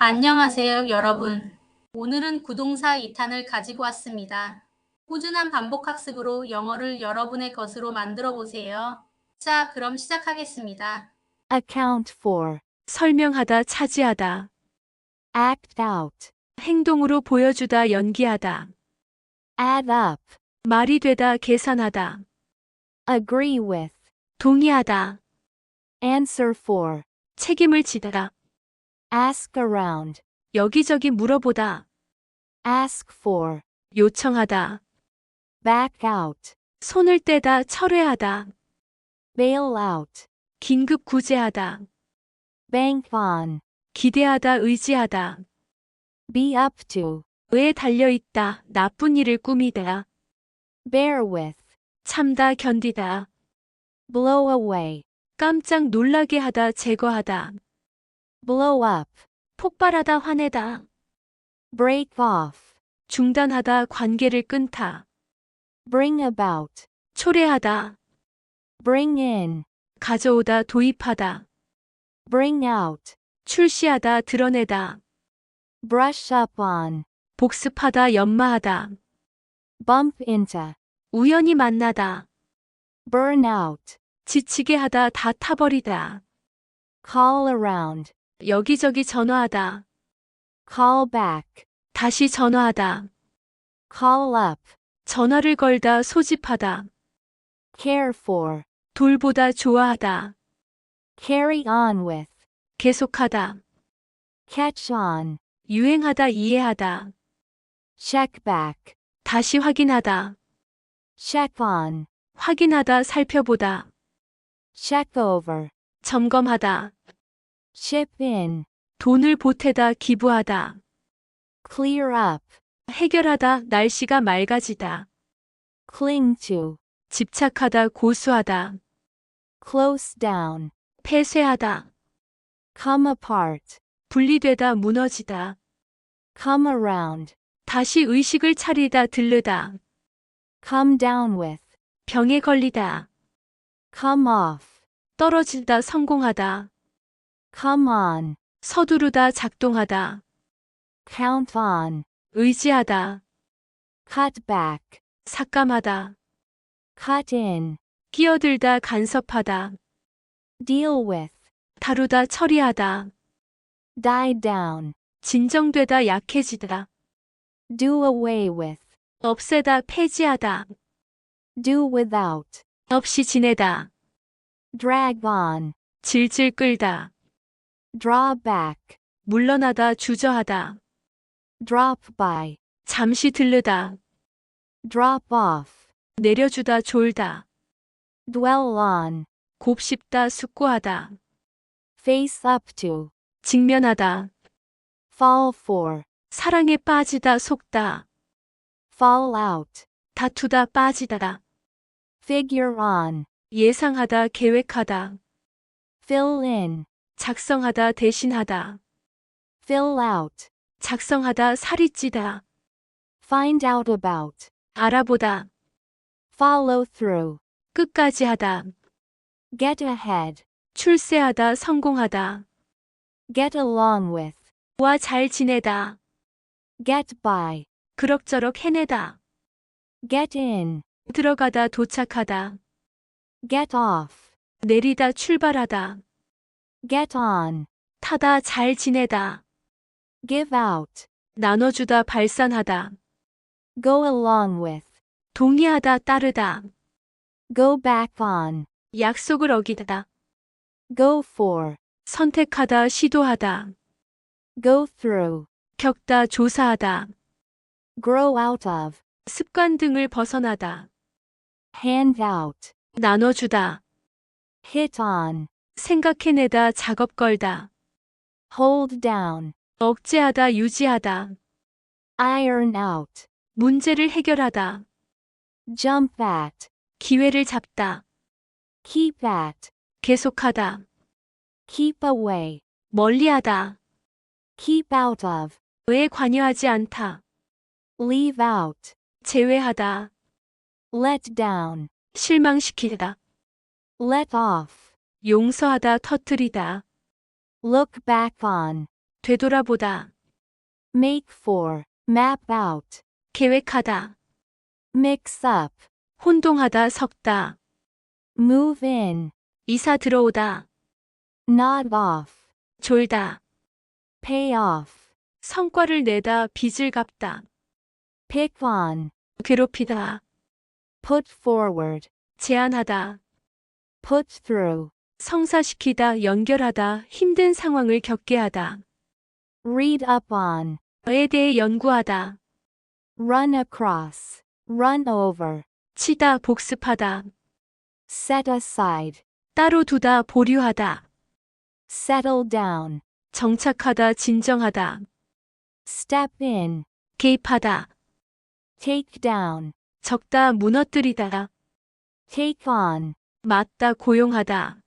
안녕하세요, 여러분. 오늘은 구동사 2탄을 가지고 왔습니다. 꾸준한 반복 학습으로 영어를 여러분의 것으로 만들어 보세요. 자, 그럼 시작하겠습니다. account for, 설명하다, 차지하다, act out, 행동으로 보여주다, 연기하다, add up, 말이 되다, 계산하다, agree with, 동의하다, answer for, 책임을 지다, ask around, 여기저기 물어보다, ask for, 요청하다, back out, 손을 떼다, 철회하다, bail out, 긴급 구제하다, bank on, 기대하다, 의지하다, be up to, 에 달려있다, 나쁜 일을 꾸미다, bear with, 참다, 견디다, blow away, 깜짝 놀라게 하다, 제거하다, blow up, 폭발하다, 화내다, break off, 중단하다, 관계를 끊다, bring about, 초래하다, bring in, 가져오다, 도입하다, bring out, 출시하다, 드러내다, brush up on, 복습하다, 연마하다, bump into, 우연히 만나다, burn out, 지치게 하다, 다 타버리다, call around, 여기저기 전화하다, call back, 다시 전화하다, call up, 전화를 걸다, 소집하다, care for, 돌보다, 좋아하다, carry on with, 계속하다, catch on, 유행하다, 이해하다, check back, 다시 확인하다, check on, 확인하다, 살펴보다, check over, 점검하다, chip in, 돈을 보태다, 기부하다, clear up, 해결하다, 날씨가 맑아지다, cling to, 집착하다, 고수하다, close down, 폐쇄하다, come apart, 분리되다, 무너지다, come around, 다시 의식을 차리다, 들르다, come down with, 병에 걸리다, come off, 떨어지다, 성공하다, come on, 서두르다, 작동하다, count on, 의지하다, cut back, 삭감하다, cut in, 끼어들다, 간섭하다, deal with, 다루다, 처리하다, die down, 진정되다, 약해지다, do away with, 없애다, 폐지하다, do without, 없이 지내다, drag on, 질질 끌다, draw back, 물러나다, 주저하다, drop by, 잠시 들르다, drop off, 내려주다, 졸다, dwell on, 곱씹다, 숙고하다, face up to, 직면하다, fall for, 사랑에 빠지다, 속다, fall out, 다투다, 빠지다, figure on, 예상하다, 계획하다, fill in, 작성하다, 대신하다, fill out, 작성하다, 살이 찌다, find out about, 알아보다, follow through, 끝까지 하다, get ahead, 출세하다, 성공하다, get along with, 와 잘 지내다, get by, 그럭저럭 해내다, get in, 들어가다, 도착하다, get off, 내리다, 출발하다, get on, 타다, 잘 지내다, give out, 나눠주다, 발산하다, go along with, 동의하다, 따르다, go back on, 약속을 어기다, go for, 선택하다, 시도하다, go through, 겪다, 조사하다, grow out of, 습관 등을 벗어나다, hand out, 나눠주다, hit on, 생각해내다, 작업 걸다, hold down, 억제하다, 유지하다, iron out, 문제를 해결하다, jump at, 기회를 잡다, keep at, 계속하다, keep away, 멀리하다, keep out of, 왜 관여하지 않다, leave out, 제외하다, let down, 실망시키다, let off, 용서하다, 터뜨리다, look back on, 되돌아보다. make for, map out, 계획하다. mix up, 혼동하다 섞다. move in, 이사 들어오다. nod off, 졸다. pay off, 성과를 내다 빚을 갚다. pick on, 괴롭히다. put forward, 제안하다. put through, 성사시키다 연결하다 힘든 상황을 겪게 하다. read up on, 에 대해 연구하다. run across, run over, 치다 복습하다. set aside, 따로 두다 보류하다. settle down, 정착하다 진정하다. step in, 개입하다. take down, 적다 무너뜨리다. take on, 맞다 고용하다.